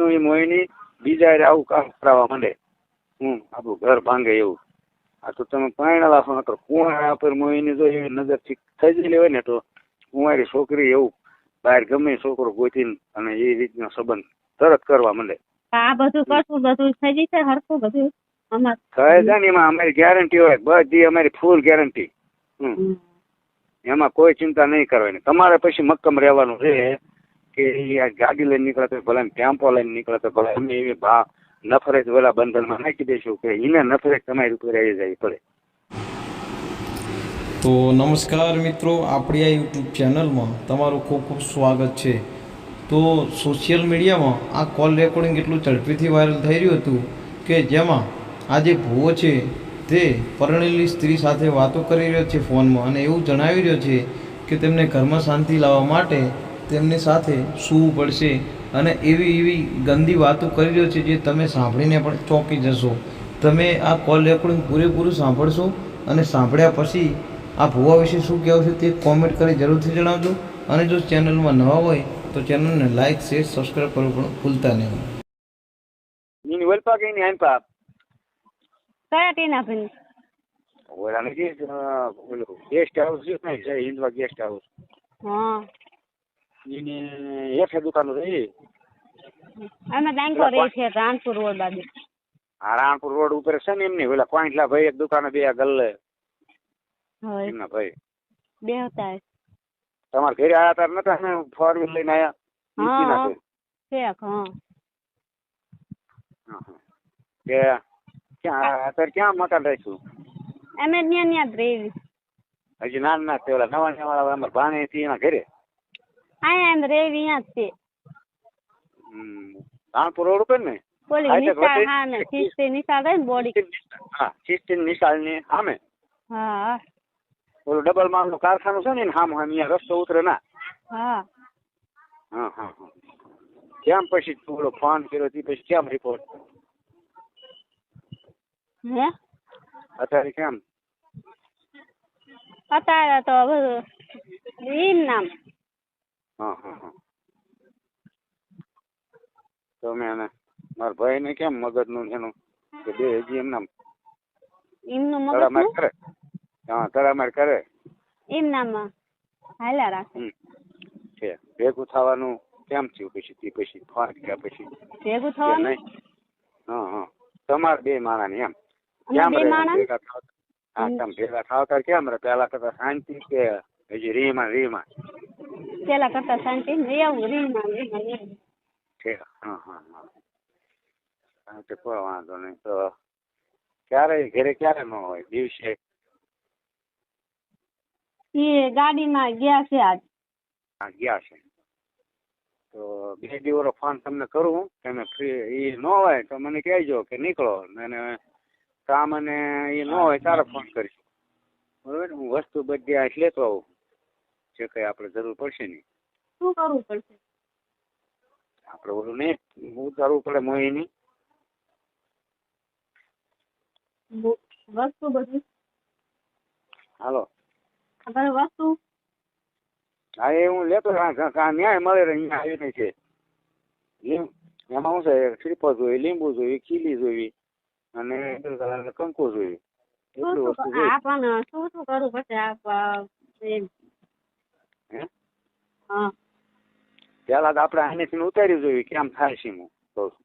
રીતનું એ મોહિની બીજા આવું કામ કરાવવા માંડે. હું આપણું ઘર ભાંગે એવું. આ તો તમે પાણેલા છો નકર કુંવારા પર મોહિની જો એવી નજરથી થઈ ગયેલી લેવાય ને તો કુંવારી છોકરી એવું બહાર ગમે છોકરો ગોતીને અને એ રીતનો સંબંધ તરત કરવા માંડે. આ બધું કરશું બધું થઈ જશે હરખું બધું. થાય છે ને એમાં અમારી ગેરંટી હોય બધી અમારી ફૂલ ગેરંટી. એમાં કોઈ ચિંતા નહીં કરવાની. તમારે પછી મક્કમ રહેવાનું છે. કે એ ગાડી લઈને નીકળે તો ભલે ટેમ્પો લઈને નીકળે તો ભલે અમે એવી ભા નફરત વેલા બંધનમાં નાખી દઈશું કે એને નફરત તમારી ઉપર આવી જાય પડે તો નમસ્કાર મિત્રો, આપણી આ યુટ્યુબ ચેનલમાં તમારું ખૂબ ખૂબ સ્વાગત છે. તો સોશિયલ મીડિયામાં આ કોલ રેકોર્ડિંગ એટલું ઝડપીથી વાયરલ થઈ રહ્યું હતું કે જેમાં આ જે ભૂવો છે તે પરણેલી સ્ત્રી સાથે વાતો કરી રહ્યો છે ફોનમાં અને એવું જણાવી રહ્યો છે કે તેમને ઘરમાં શાંતિ લાવવા માટે તેમની સાથે સૂવું પડશે અને એવી એવી ગંદી વાતો કરી રહ્યો છે જે તમે સાંભળીને પણ ચોંકી જશો. તમે આ કોલ રેકોર્ડિંગ પૂરેપૂરું સાંભળશો અને સાંભળ્યા પછી આ ભૂવા વિશે શું કહેવું છે તે કોમેન્ટ કરી જરૂરથી જણાવજો. અને જો ચેનલમાં નવા હોય તો ચેનલને લાઇક શેર સબસ્ક્રાઈબ કરવું પણ ભૂલતા નહીં. વલપા કયા ટીના ઓલા નથી ઓલું ગેસ્ટ હાઉસ છે ને હિન્દવા ગેસ્ટ હાઉસ હા. હેઠે દુકાન રહી અમે બેંકો રહી છે રાણપુર રોડ બાજુ. હા રાણપુર રોડ ઉપર છે ને એમની ઓલા કોઈટલા ભાઈ એક દુકાને બે ગલ્લે. એમના ભાઈ. બે હતા. તમારા ઘરે આયા તાર નતા ને ફોર વ્હીલ લઈને આયા? છે હા. કે ક્યાં અત્યારે ક્યાં મકાન રાખ્યું? અમે ત્યાં ત્યાં જ રહી હજી નાના ના ઓલા નવા નવા અમારા ભાણે થી એના ઘરે? અહીંયા છે. હમ. રાણપુર રોડ ઉપર ને? બોલી નિશાળ હા ને શિસ્તી નિશાળ રહે ને બોડી. હા સિસ્ટીન નિશાળની સામે હા. ઓલું ડબલ માલનું કારખાનું છે ને એની સામે સામે રસ્તો ઉતરે ના. હા. હા હા કેમ પછી ઓલો ફોન કર્યો તે પછી કેમ રિપોર્ટ હે? અત્યારે કેમ? અત્યારે તો બધું ઈ નામ. હા હા હા. તો મેં એને મારા ભાઈ ને કેમ મગજનું એનું? કે બે હજી એમના એમનું મગજ તડામારનું કરે. હા તડામાર કરે. એમનામાં નામ હાલ્યા રાખે. હમ. છે ભેગું થવાનું કેમ થયું પછી? તે પછી ફોન કર્યા પછી. ભેગું કે થવાનું? નહીં? હા હા. તમારે બે માણા એમ. કેમ બે માણસ ભેગા થાવ હા તમે ભેગા થાવ ત્યારે કેમ રે પેલા કરતા શાંતિ કે હજી રીમાં રીમાં. પેલા કરતા શાંતિ ને એવું રીમાં રીમાં એવું. હા હા હા હા તો કોઈ વાંધો નહીં તો ક્યારે ઘરે ક્યારે ન હોય દિવસે એ ગાડીમાં ગયા છે આજ આ ગયા છે તો બે દિવસનો ફોન તમને કરું તમે ફ્રી એ ન હોય તો મને કહેજો કે નીકળો અને કામ અને એ ન હોય તારે ફોન કરીશ બરોબર હું વસ્તુ બધી આ લેતો આવું જે કઈ આપણે જરૂર પડશે નહીં શું કરવું પડશે? આપણે ઓલું નહીં ઉતારવું પડે મોહીની વસ્તુ બધી? હાલો. હવે વસ્તુ? હા એ હું લેતો ન્યાય મળે ને અહીંયા આવીને છે. એમાં શું છે? શ્રીફળ જોઈએ લીંબુ જોઈએ ખીલી જોઈએ અને કંકુ જોઈએ આ પણ શું શું કરવું પડશે? પેલા તો આપણે આનેથી ઉતારી જોઈએ કેમ થાય છે હું કહું છું.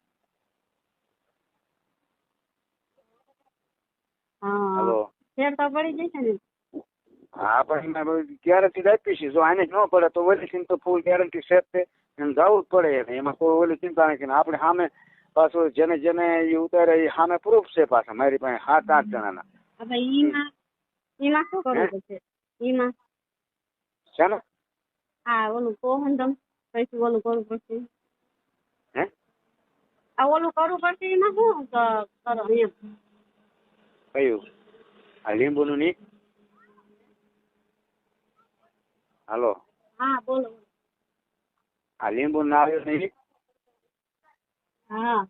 હા. હાલો. ફેર તો પડી જશે ને. હા પણ એમાં બધી ગેરંટી જ આપી છે. જો આને જ ન પડે તો ઓલી તો ફૂલ ગેરંટી છે જ તે. એને જવું જ પડે એને. એમાં કોઈ ઓલી ચિંતા નથી ને આપણે સામે પાછું જેને જેને એ ઉતારે એ સામે પ્રૂફ છે પાછા મારી પાસે સાત આઠ જણાના. હવે ઈમાં ઈમાં શું કરવું હે? પડશે? ઈમાં? છે ને આ ઓલું પછી ઓલું કરવું પડશે. હે? આ ઓલું કરવું પડશે એમાં શું કરો એમ? કયું? આ લીંબુનું નહીં હાલો. હા બોલો. આ લીંબુ ના આવ્યું નહીં? હા.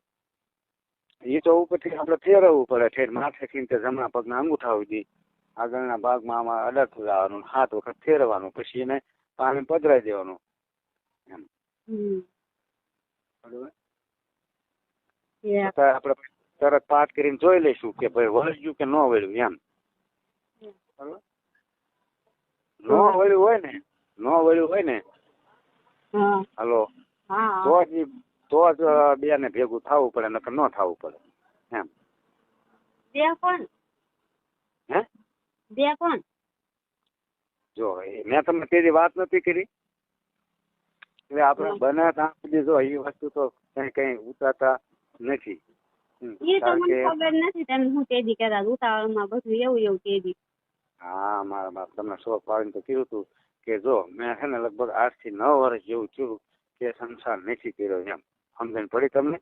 એ તો ઉપરથી આપણે ફેરવવું પડે. ઠેર માથેથી તે જમણા પગના અંગૂઠા સુધી આગળના ભાગમાં આમાં અડક લાવવાનું હાથ વખત ફેરવવાનું. પછી એને પાણી પધરાઈ દેવાનું. એમ. આપણે તરત પાઠ કરીને જોઈ લઈશું કે ભાઈ વળગ્યું કે ન વળ્યું એમ. ન વળ્યું હોય ને ન વળ્યું હોય ને હલો. હાલો તો જ તો જ બે ને ભેગું થવું પડે નકર ન થવું પડે એમ. બે કોણ? હે? બે કોણ? જો મેં તમને તેની વાત નથી કરી. એટલે આપણે. બને ત્યાં સુધી જો એ વસ્તુ તો કઈ કઈ ઉતારતા નથી. એ તો મને કે ખબર નથી તમે હું તેદી કહેતા ઉતાવળમાં બધું એવું એવું તેદી હા મારા બાપ તમને શોખ પાડીને તો કીધું હતું કે જો મેં છે ને લગભગ આઠથી નવ વર્ષ જેવું થયું કે સંસાર નથી કર્યો એમ. સમજણ પડી તમને?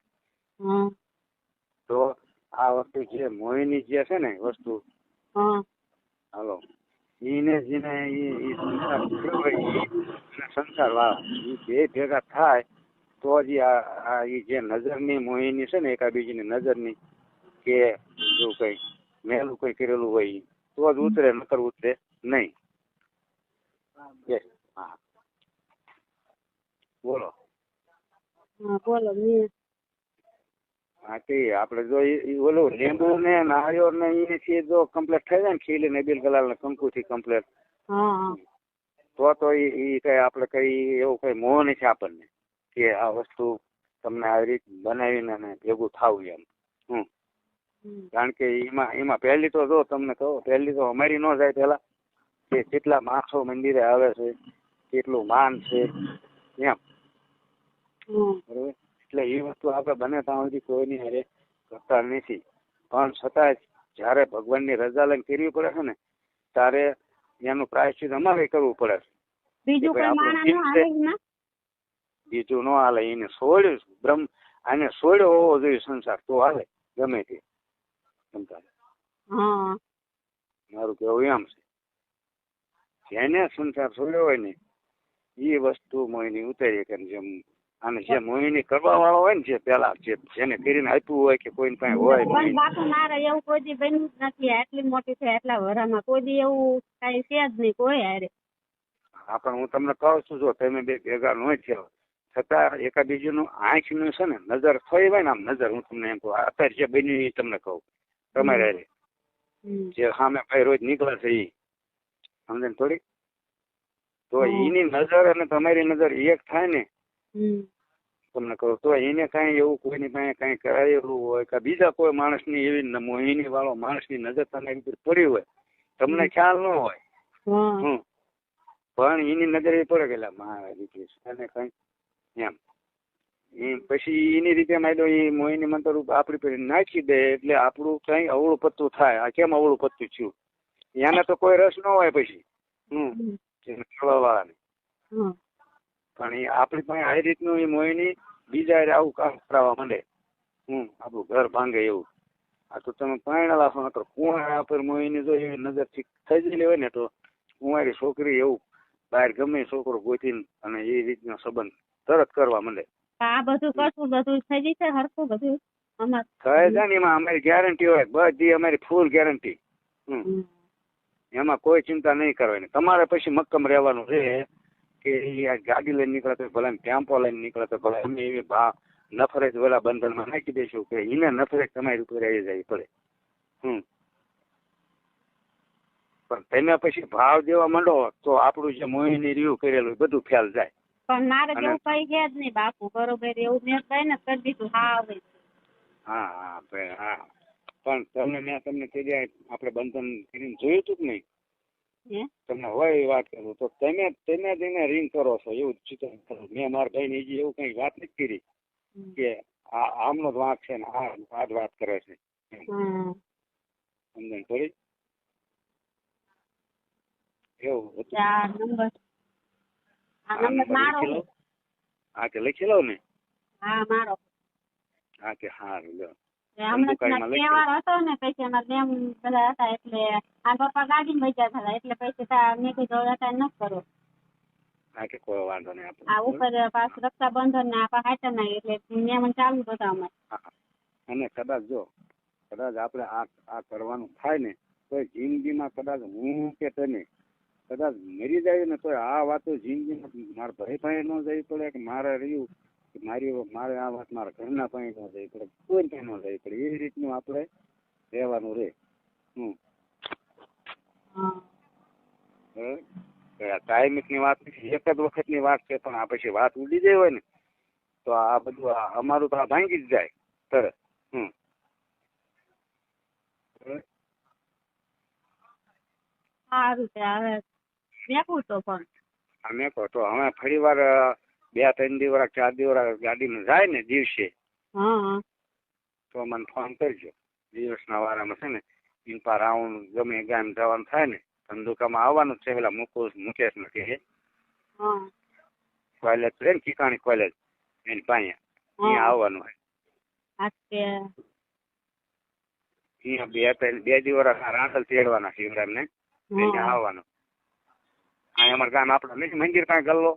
તો આ વસ્તુ જે મોહિની જે છે ને વસ્તુ હાલો. ઈને જેને ઈ સંસાર સંસાર વાળા બે ભેગા થાય, તો જ આ જે નજરની મોહિની છે ને એકાબીજીની નજરની, કે જો કઈ મેલું કઈ કરેલું હોય, તો જ ઉતરે, નકર ઉતરે નહીં. બોલો. બોલો હા તે આપણે જો ઓલું લીંબુ ને નાળિયેર ને એ થી જો કમ્પ્લીટ થઈ જાય ને ખીલી ને બિલ કલાલ ને કંકુ થી કમ્પ્લીટ તો તો ઈ કઈ આપણે કઈ એવું કઈ મોહ નથી આપણને કે આ વસ્તુ તમને આવી રીત બનાવીને અને ભેગું થાવું એમ. હમ. કારણ કે એમાં એમાં પહેલી તો જો તમને કહો પહેલી તો અમારી ન જાય પેલા કે કેટલા માણસો મંદિરે આવે છે કેટલું માન છે એમ. એટલે એ વસ્તુ આપણે બને ત્યાં સુધી કોઈની હારે કરતા નથી. પણ છતાં જ્યારે ભગવાનની રજા લઈને કરવી પડે છે ને ત્યારે એનું પ્રાયશ્ચિત અમારે કરવું પડે છે. બીજું કોઈ માણસનું? બીજું હાલે એને સોળ બ્રહ્મ આને સોળ્યો હોવો જોઈએ સંસાર તો હાલે ગમે તે. હા. મારું કેવું એમ છે. જેને સંસાર છોડ્યો હોય ને એ વસ્તુ મોહિની ઉતારી કે જેમ અને જે મોહિની કરવા વાળો હોય ને જે પેલા જે જેને કરીને આપ્યું હોય કે કોઈ કઈ હોય પણ બાપુ મારે એવું કોઈ દી બન્યું જ નથી. આટલી મોટી છે એટલા વરામાં કોઈ દી એવું કઈ છે જ નહીં કોઈ હારે. હા પણ હું તમને કહું છું જો તમે બે ભેગા ન થયો છતાં એકાબીજીનું આંખનું છે ને નજર થઈ હોય ને આમ નજર હું તમને એમ કહું અત્યારે જે બન્યું એ તમને કહું તમારે હારે. જે સામે ભાઈ રોજ નીકળે છે એ સમજે ને થોડી? તો એની નજર અને તમારી નજર એક થાય ને. તમને કહું તો એને કાંઈ એવું કોઈની પાસે કાંઈ કરાયેલું હોય કે બીજા કોઈ માણસની એવી મોહિની વાળો માણસની નજર તમારી ઉપર પડી હોય તમને ખ્યાલ ન હોય. હમ. પણ એની નજર એ પડે ગયેલા મહારાજ અને કઈ એમ. એ પછી એની રીતે માયદો એ મોહિની મંત્ર આપણી પેઢી નાખી દે એટલે આપણું કઈ અવળું પત્તું થાય. આ કેમ અવળું પત્તું થયું? એને તો કોઈ રસ ન હોય પછી. હમ. વાળાને પણ એ આપણી પાસે આ રીતનું એ મોહિની બીજા આવું કામ કરાવવા માંડે. હમ આપણું ઘર ભાંગે એવું. આ તો તમે પાણી લાખો નકર કુંવારા પર મોહિની જો એવી નજરથી થઈ ગયેલી હોય ને તો કુંવારી છોકરી એવું બહાર ગમે છોકરો ગોતીને અને એ રીતનો સંબંધ તરત કરવા માંડે. આ બધું કરશું બધું થઈ જશે હરખું બધું. કહે છે ને એમાં અમારી ગેરંટી હોય બધી અમારી ફૂલ ગેરંટી હમ. હમ. એમાં કોઈ ચિંતા નહીં કરવાની. તમારે પછી મક્કમ રહેવાનું છે. કે ગાડી લઈને નીકળે તો ભલે ટેમ્પો લઈને નીકળે તો ભલે અમે એવી ભા નફરત ઓલા બંધનમાં નાખી દઈશું કે એને નફરે તમારી ઉપર આવી જાય પડે હમ. પણ તમે પછી ભાવ દેવા માંડો તો આપણું જે મોહિની રહ્યું કરેલું બધું ફેલ જાય. પણ મારે એવું કઈ છે જ નહીં બાપુ બરોબર એવું મેં કઈ ને કરી દીધું હા આવે હા હા હા. પણ તમને મેં તમને કહી દે આપણે બંધન કરીને જોયું હતું કે નહીં? તમને હોય એ વાત કરું તો તમે તમે જ એને રિંગ કરો છો એવું ચિંતન કરો. મેં મારા ભાઈને હજી એવું કઈ વાત નથી કરી કે આ આમનો જ વાંક છે ને આ આ જ વાત કરે છે. સમજણ થોડી એવું હતું. હા કે લખી લઉં ને? હા મારો. હા કે સારું લો એ હમણાં તહેવાર હતો ને પછી અમારા મેમ બધા હતા એટલે આ પપ્પા ગાડીમાં બેઠા હતા એટલે પછી મેં કીધું હવે ન કરો. કે કોઈ વાંધો નહીં આ ઉપર પાછું રક્ષાબંધન ને આ હાચર એટલે મેમન ચાલુ હતા અમારે. અને કદાચ જો કદાચ આપણે આ આ કરવાનું થાય ને તો જિંદગીમાં કદાચ હું કે તમે કદાચ મરી જાય ને તો આ વાતો જિંદગીમાં મારા ભાઈ ભાઈ ન જવી પડે કે મારે રહ્યું મારી મારે આ વાત મારા ઘરના પાસે ન જાય પડે કોઈ ત્યાં ન જાય પડે એ રીતનું આપણે રહેવાનું રહે હમ. આ કાયમિકની વાત નથી એક જ વખતની વાત છે પણ આ પછી વાત ઉડી જાય હોય ને તો આ બધું અમારું તો આ ભાંગી જ જાય તરત. હમ. સારું છે હવે મેકું તો પણ. મેં કહો તો. હવે ફરી વાર બે ત્રણ દિવસ ચાર દિવસ ગાડીમાં જાય ને દિવસે તો મને ફોન કરજો. દિવસના વારામાં છે ને ઇન્પા રાઉન્ડ ગમે ગામ જવાનું થાય ને ધંધુકામાં આવવાનું છે પેલા મુકુશ મુકેશ નથી હા. કોલેજ છે ને કિકાણી કોલેજ એની પાસે. અહીંયા આવવાનું હોય. અહીંયા બે ત્રણ બે દિવસ રાંધલ તેડવાના શિવરામ ને અહીંયા આવવાનું. અહીંયા અમારા ગામ આપડે નથી મંદિર પાસે ગલ્લો?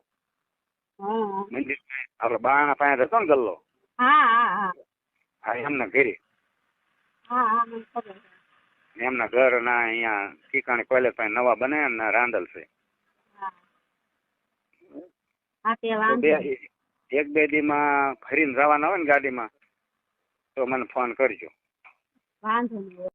મંદિર આપડે બાણા પાસે હતો ને ગલ્લો? હા એમના ઘરે. એમના ઘર ના અહીંયા ઠીકાણી કોલેજ પાસે નવા બને ને રાંદલ છે. એક બે દી માં ફરીને જવાના હોય ને ગાડીમાં તો મને ફોન કરજો. વાંધો નહીં.